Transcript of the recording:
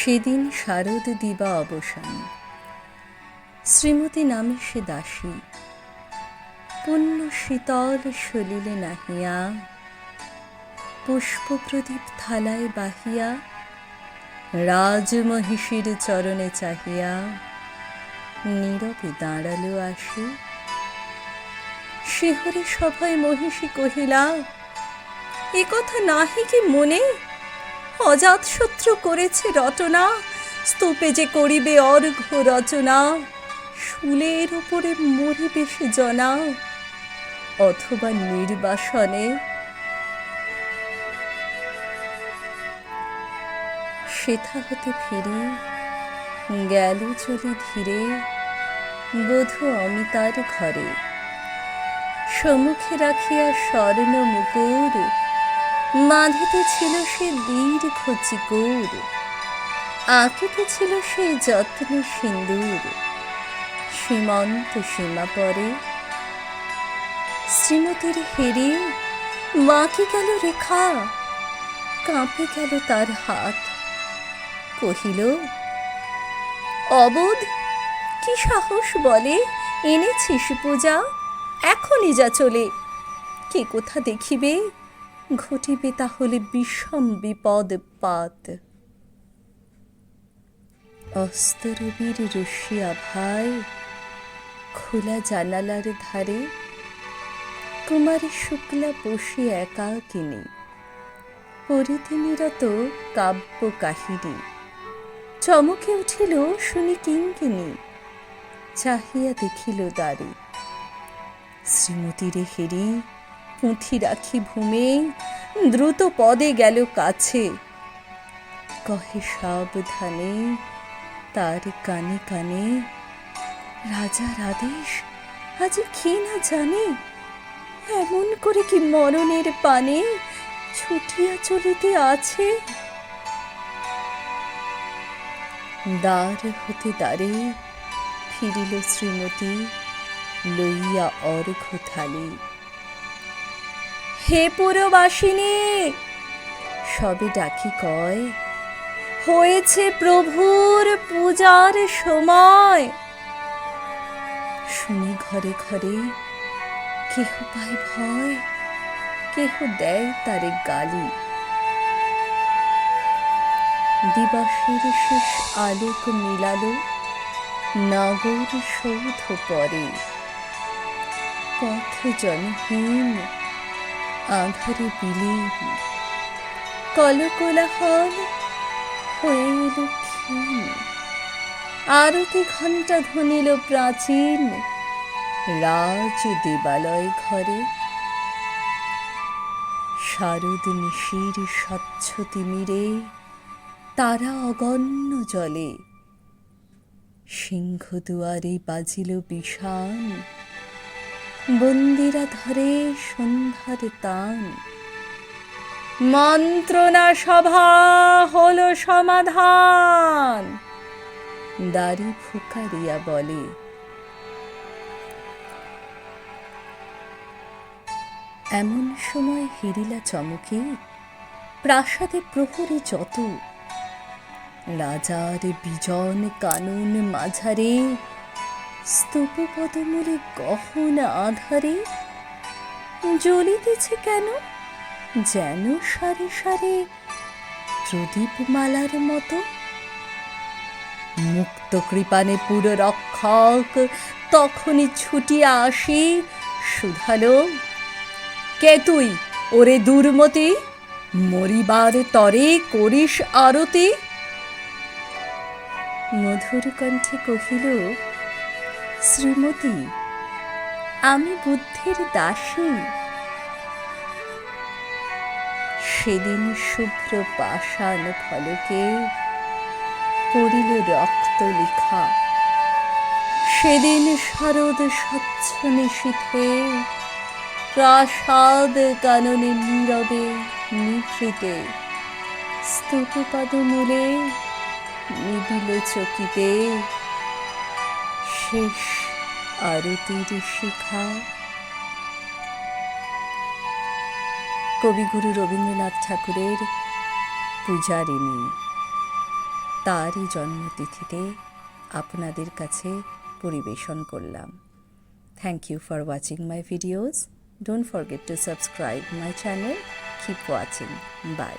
সেদিন শারদ দিবা অবসান। শ্রীমতী নামে সে দাসী, পুণ্য শীতল সলিলে নাহিয়া পুষ্প প্রদীপ থালায় বাহিয়া, রাজমহিষীর চরণে চাহিয়া, নীরবে দাঁড়াল আসি। শিহরে সভায় মহিষী কহিলা, এ কথা নাহি কি মনে? অজাত শত্রু করেছে রটনা স্তূপে যে করিবে অর্ঘ রচনা, শুলের উপরে মরিবে সে জনা। অথবা নির্বাসনে সেথা হতে ফিরে, গেল চলে ধীরে, বধূ অমিতার ঘরে। সম্মুখে রাখিয়া স্বর্ণ মুকুর মাঝেতে ছিল সে দীর্ঘ চিকুর আঁকিতে ছিল সে যত্ন সিন্দুর। সীমন্ত সীমা পরে শ্রীমতীর হেরে মাকে গেল রেখা, কাঁপে গেল তার হাত। কহিল, অবোধ, কি সাহস বলে? এনেছিস পূজা, এখনই যা চলে। কে কোথা দেখিবে? ঘটিবে তাহলে বিষম বিপদ পাত। অস্তরবীর রশিয়া ভাই, খোলা জানালার ধারে কুমারী শুক্লা বসে একাকিনী পরিতে নিরত কাব্য কাহিনী। চমকে উঠিল, শুনি কিঙ্কিনী চাহিয়া দেখিল দ্বারে শ্রীমতীরে হেরি পুঁথি রাখি ভূমে, দ্রুত পদে গেল কাছে। কহে সাবধানে, তার কানে কানে রাজার আদেশ আজ কি না জানে? এমন করে কি মরণের পানে ছুটিয়া চলিতে আছে? দ্বার হতে দ্বারে ফিরিল শ্রীমতী, লইয়া অর্ঘ থালি। হে পুরবাসিনী, সবে ডাকি কয়, হয়েছে প্রভুর পূজার সময়। শুনি ঘরে ঘরে কেহ পায় ভয়, কেহ দেয় তারে গালি। দিবাসের শেষ আলোক মিলালো, নগর সৌধ পরে। পথ জনহীন আধারে বিলীন, কলকোলাহল হয়ে এলো আরতি ঘণ্টা ধ্বনিল প্রাচীন রাজ দেবালয় ঘরে। শারদ নিশির স্বচ্ছ তিমিরে তারা অগণ্য জলে। সিংহ দুয়ারে বাজিল বিষান বন্দিরা ধরে সন্ধ্যার তান মন্ত্রণা সভা হল সমাধান। দাড়ি ফুকারিয়া বলে। এমন সময় হিরিলা চমকে, প্রাসাদে প্রহরী যত, রাজার বিজন কানুন মাঝারে স্তূপ পদমূলে গহন আধারে জ্বলিতেছে কেন? যেন সারে সারে প্রদীপ মালার মতো। মুক্ত কৃপানে পুরো রক্ষক তখনই ছুটিয়া আসি শুধালো কে তুই? ওরে দুর্মতি, মরিবার তরে করিস আরতি। মধুর কণ্ঠে কহিল শ্রীমতী, আমি বুদ্ধির দাসী। সেদিন শুভ্র পাষাণ ফলকে পড়িল রক্ত লিখা। সেদিন শারদ স্বচ্ছ নিশীথে প্রাসাদ কাননে নীরবে নিভৃতে স্তূপপদ মূলে নিবিল চকিতে শেষ আরতির শিখা কবিগুরু রবীন্দ্রনাথ ঠাকুরের পূজারিণী। তারই জন্মতিথিতে আপনাদের কাছে পরিবেশন করলাম। Thank you for watching my videos don't forget to subscribe my channel keep watching bye